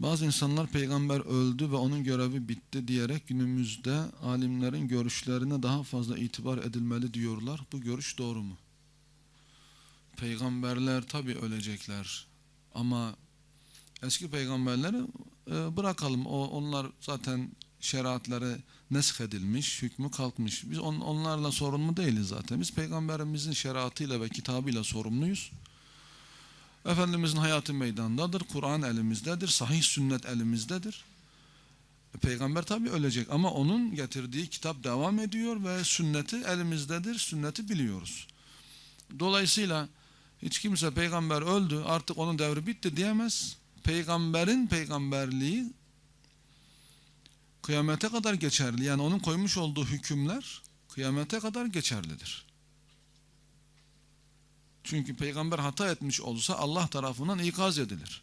Bazı insanlar peygamber öldü ve onun görevi bitti diyerek günümüzde alimlerin görüşlerine daha fazla itibar edilmeli diyorlar. Bu görüş doğru mu? Peygamberler tabi ölecekler ama eski peygamberleri e, bırakalım. O, onlar zaten şeriatları nesk edilmiş, hükmü kalkmış. Biz on, onlarla sorumlu değiliz zaten. Biz peygamberimizin şeriatıyla ve kitabıyla sorumluyuz. Efendimizin hayatı meydandadır, Kur'an elimizdedir, sahih sünnet elimizdedir. E, Peygamber tabi ölecek ama onun getirdiği kitap devam ediyor ve sünneti elimizdedir, sünneti biliyoruz. Dolayısıyla hiç kimse peygamber öldü artık onun devri bitti diyemez. Peygamberin peygamberliği kıyamete kadar geçerli. Yani onun koymuş olduğu hükümler kıyamete kadar geçerlidir. Çünkü peygamber hata etmiş olsa Allah tarafından ikaz edilir.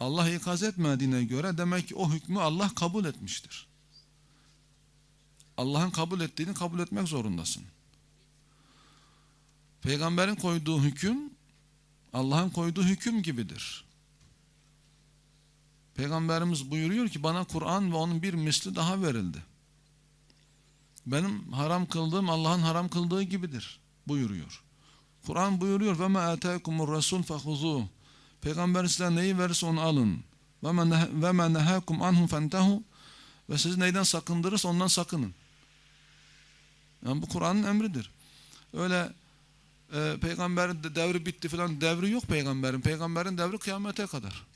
Allah ikaz etmediğine göre demek ki o hükmü Allah kabul etmiştir. Allah'ın kabul ettiğini kabul etmek zorundasın. Peygamberin koyduğu hüküm Allah'ın koyduğu hüküm gibidir. Peygamberimiz buyuruyor ki bana Kur'an ve onun bir misli daha verildi. Benim haram kıldığım Allah'ın haram kıldığı gibidir buyuruyor. Kur'an buyuruyor ve ma ataakumur rasul fahuzu. Peygamber size neyi verirse onu alın. Ve ma ve ma nehakum anhu. Ve sizi neyden sakındırırsa ondan sakının. Yani bu Kur'an'ın emridir. Öyle e, peygamberin de devri bitti falan devri yok peygamberin. Peygamberin devri kıyamete kadar.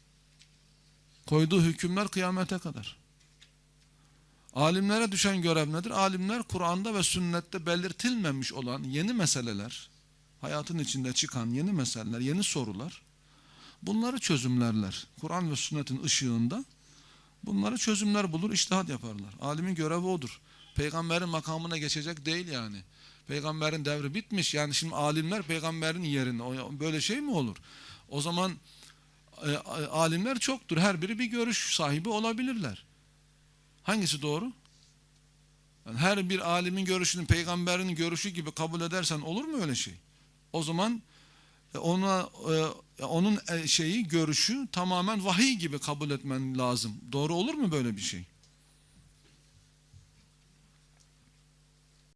Koyduğu hükümler kıyamete kadar. Alimlere düşen görev nedir? Alimler Kur'an'da ve sünnette belirtilmemiş olan yeni meseleler, hayatın içinde çıkan yeni meseleler, yeni sorular, bunları çözümlerler. Kur'an ve sünnetin ışığında bunları çözümler bulur, iştihat yaparlar. Alimin görevi odur. Peygamberin makamına geçecek değil yani. Peygamberin devri bitmiş. Yani şimdi alimler peygamberin yerine. Böyle şey mi olur? O zaman e, alimler çoktur. Her biri bir görüş sahibi olabilirler. Hangisi doğru? Yani her bir alimin görüşünü peygamberin görüşü gibi kabul edersen olur mu öyle şey? O zaman e, ona e, onun e, şeyi görüşü tamamen vahiy gibi kabul etmen lazım. Doğru olur mu böyle bir şey?